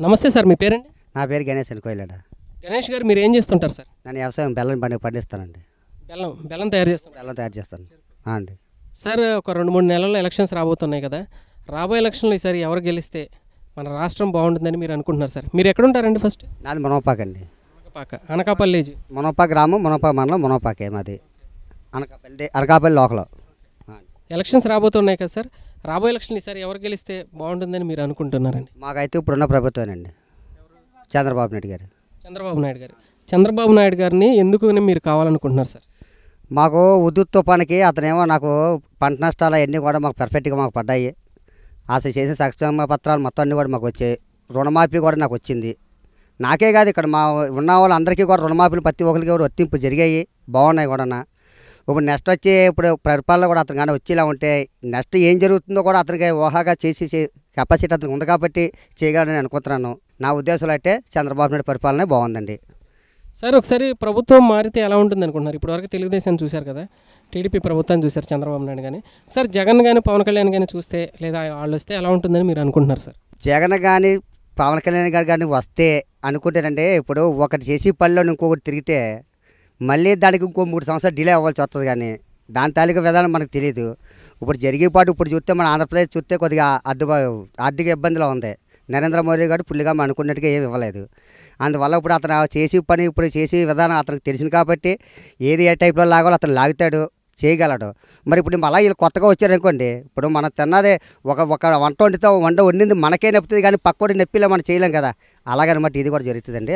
నమస్తే సార్ మీ పేరండి? నా పేరు గణేష్ అని కోయిలాడ గణేష్ గారు మీరు ఏం చేస్తుంటారు సార్? నేను వ్యవసాయం బెల్లం పండి పండిస్తానండి. బెల్లం బెల్లం తయారు చేస్తుంటారు బెల్లం తయారు చేస్తాను. అండి. సార్ ఒక రెండు మూడు నెలల్లో ఎలక్షన్స్ రాబోతున్నాయి కదా. రాబోయే ఎలక్షన్లో ఈసారి ఎవరు గెలిస్తే మన రాష్ట్రం బాగుంటుందని మీరు అనుకుంటున్నారు సార్? మీరు ఎక్కడుంటారండి ఫస్ట్? నాది మునపాక అండి. అనకాపాక అనకాపల్లి మునపా గ్రామం మునపా మండలం మునపాకే మాది. అనకాపల్లి అనకాపల్లి లోకల్. ఎలక్షన్స్ రాబోతున్నాయి కదా సార్. రాబోయే ఎలక్షన్ ఈసారి ఎవరు గెలిస్తే బాగుంటుందని మీరు అనుకుంటున్నారండి? మాకైతే ఇప్పుడున్న ప్రభుత్వమేనండి. చంద్రబాబు నాయుడు గారు. చంద్రబాబు నాయుడు గారు. చంద్రబాబు నాయుడు గారిని ఎందుకు మీరు కావాలనుకుంటున్నారు సార్? మాకు ఉద్దుత్ తుఫానికి అతనేమో నాకు పంట నష్టాలు అవన్నీ కూడా మాకు పర్ఫెక్ట్గా మాకు పడ్డాయి. అసలు చేసిన సంక్షేమ పత్రాలు మొత్తం అన్నీ కూడా మాకు వచ్చాయి. రుణమాఫీ కూడా నాకు వచ్చింది. నాకే కాదు ఇక్కడ మా ఉన్న వాళ్ళందరికీ కూడా రుణమాఫీలు ప్రతి ఒక్కరికి కూడా వర్తింపు జరిగాయి. బాగున్నాయి కూడా ఇప్పుడు నెక్స్ట్ వచ్చి ఇప్పుడు పరిపాలన కూడా అతను కానీ వచ్చేలా ఉంటే నెక్స్ట్ ఏం జరుగుతుందో కూడా అతనికి ఊహాగా చేసి కెపాసిటీ అతనికి ఉంది కాబట్టి చేయగలని అనుకుంటున్నాను. నా ఉద్దేశంలో అయితే చంద్రబాబు నాయుడు పరిపాలనే బాగుందండి. సార్ ఒకసారి ప్రభుత్వం మారితే ఎలా ఉంటుంది అనుకుంటున్నారు? ఇప్పటివరకు తెలుగుదేశం చూశారు కదా టీడీపీ ప్రభుత్వాన్ని చూశారు చంద్రబాబు నాయుడు కానీ సార్ జగన్ కానీ పవన్ కళ్యాణ్ కానీ చూస్తే లేదా వాళ్ళు వస్తే ఎలా ఉంటుందని మీరు అనుకుంటున్నారు సార్? జగన్ కానీ పవన్ కళ్యాణ్ గారు కానీ వస్తే అనుకుంటేనంటే ఇప్పుడు ఒకటి చేసి పనిలో ఇంకొకటి తిరిగితే మళ్ళీ దానికి ఇంకో మూడు సంవత్సరాలు డిలే అవ్వాల్సి వస్తుంది కానీ దాని తాలూకా విధానం మనకు తెలియదు ఇప్పుడు జరిగే పాటు ఇప్పుడు చూస్తే మన ఆంధ్రప్రదేశ్ చూస్తే కొద్దిగా అద్దు ఆర్థిక ఇబ్బందిలో ఉంది. నరేంద్ర మోడీ గారు ఫుల్గా మనం అనుకున్నట్టుగా ఏమి ఇవ్వలేదు. అందువల్ల ఇప్పుడు అతను చేసి పని ఇప్పుడు చేసే విధానం అతనికి తెలిసింది కాబట్టి ఏది ఏ టైప్లో లాగాలో అతను లాగుతాడు చేయగలడు. మరి ఇప్పుడు మళ్ళీ వీళ్ళు కొత్తగా వచ్చారనుకోండి ఇప్పుడు మనం తిన్నదే ఒక ఒక వంట వండితే వంట వండింది మనకే నొప్పుతుంది కానీ పక్కోడి నొప్పిలో మనం చేయలేం కదా. అలాగనమాట ఇది కూడా జరుగుతుందండి.